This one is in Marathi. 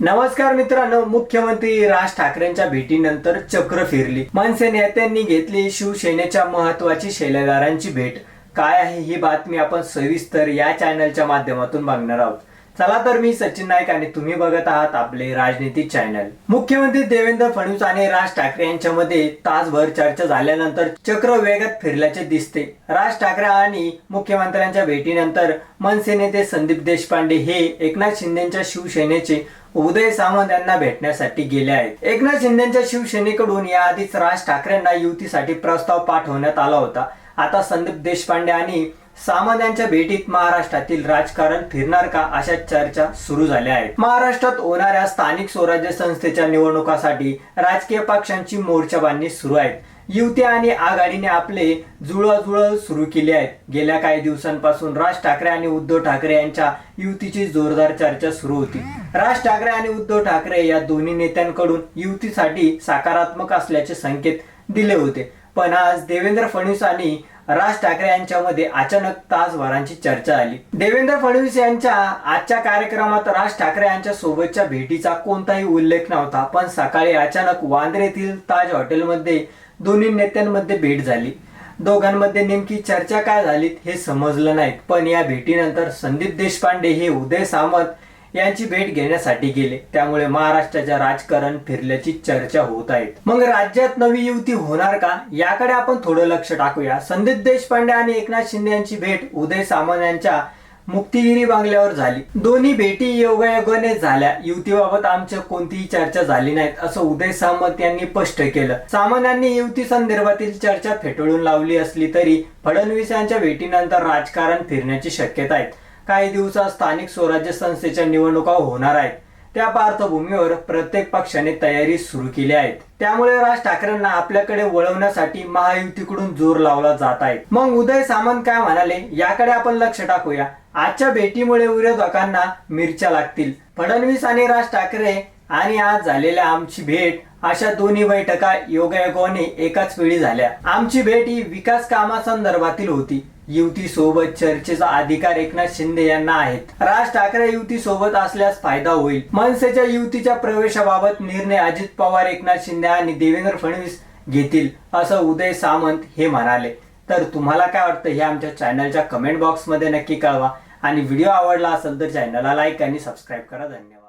नमस्कार मित्रांनो मुख्यमंत्री राज ठाकरेंच्या भेटीनंतर चक्र फिरली. मनसे नेत्यांनी घेतली शिवसेनेच्या महत्वाची शैलेदारांची भेट. काय आहे ही बातमी आपण सविस्तर या चॅनलच्या माध्यमातून बघणार आहोत. चला तर मी सचिन नाईक आणि तुम्ही बघत आहात आपले राजनीती चॅनल. मुख्यमंत्री देवेंद्र फडणवीस आणि राज ठाकरे यांच्यामध्ये तासभर चर्चा झाल्यानंतर चक्र वेगात फिरल्याचे दिसते. राज ठाकरे आणि मुख्यमंत्र्यांच्या भेटीनंतर मनसे नेते संदीप देशपांडे हे एकनाथ शिंदेच्या शिवसेनेचे उदय सामंत यांना भेटण्यासाठी गेले आहेत. एकनाथ शिंदेच्या शिवसेनेकडून याआधीच राज ठाकरेंना युतीसाठी प्रस्ताव पाठवण्यात आला होता. आता संदीप देशपांडे आणि सामंतांच्या भेटीत महाराष्ट्रातील राजकारण फिरणार का अशा चर्चा सुरू झाल्या आहेत. महाराष्ट्रात होणाऱ्या स्थानिक स्वराज्य संस्थेच्या निवडणुकासाठी राजकीय पक्षांची मोर्चाबांधणी सुरू आहेत. युती आणि आघाडीने आपले जुळवाजुळव सुरू केली आहेत. गेल्या काही दिवसांपासून राज ठाकरे आणि उद्धव ठाकरे यांच्या युतीची जोरदार चर्चा सुरू होती. राज ठाकरे आणि उद्धव ठाकरे या दोन्ही नेत्यांकडून युतीसाठी सकारात्मक असल्याचे संकेत दिले होते. पण आज देवेंद्र फडणवीस आणि राज ठाकरे यांच्यामध्ये अचानक तासभरांची चर्चा आली. देवेंद्र फडणवीस यांच्या आजच्या कार्यक्रमात राज ठाकरे यांच्या सोबतच्या भेटीचा कोणताही उल्लेख नव्हता पण सकाळी अचानक वांद्रेतील ताज हॉटेलमध्ये दोन्ही नेत्यांमध्ये भेट झाली. दोघांमध्ये नेमकी चर्चा काय झाली हे समजलं नाही पण या भेटीनंतर संदीप देशपांडे हे उदय सामंत यांची भेट घेण्यासाठी गेले. त्यामुळे महाराष्ट्राच्या राजकारण फिरल्याची चर्चा होत आहे. मग राज्यात नवी युती होणार का? याकडे आपण थोडं लक्ष टाकूया. संदीप देशपांडे आणि एकनाथ शिंदे यांची भेट उदय सामंत यांच्या मुक्तिगिरी बांगल्यावर झाली. दोन्ही भेटी योगायोगाने झाल्या. युतीबाबत आमच्या कोणतीही चर्चा झाली नाहीत असं उदय सामंत यांनी स्पष्ट केलं. सामंत यांनी युती संदर्भातील चर्चा फेटाळून लावली असली तरी फडणवीस यांच्या भेटीनंतर राजकारण फिरण्याची शक्यता आहे. काही दिवसात स्थानिक स्वराज्य संस्थेच्या निवडणुका होणार आहेत. त्या पार्श्वभूमीवर प्रत्येक पक्षाने तयारी सुरू केली आहे त्यामुळे राज ठाकरेंना आपल्याकडे वळवण्यासाठी महायुतीकडून जोर लावला जात आहे. मग उदय सामंत काय म्हणाले? याकडे आपण लक्ष टाकूया. आजच्या भेटीमुळे विरोधकांना मिरच्या लागतील. फडणवीस आणि राज ठाकरे आणि आज झालेल्या आमची भेट अशा दोन्ही बैठका योगायोगाने एकाच वेळी झाल्या. आमची भेट ही विकास कामासंदर्भातील होती. युती सोबत चर्चेचा अधिकार एकनाथ शिंदे यांना आहेत. राज ठाकरे युती सोबत असल्यास फायदा होईल. मनसेच्या युतीच्या प्रवेशाबाबत निर्णय अजित पवार एकनाथ शिंदे आणि देवेंद्र फडणवीस घेतील असं उदय सामंत हे म्हणाले. तर तुम्हाला काय वाटतं हे आमच्या चॅनलच्या कमेंट बॉक्समध्ये नक्की कळवा. आणि व्हिडिओ आवडला असेल तर चॅनलला लाईक आणि सबस्क्राईब करा. धन्यवाद.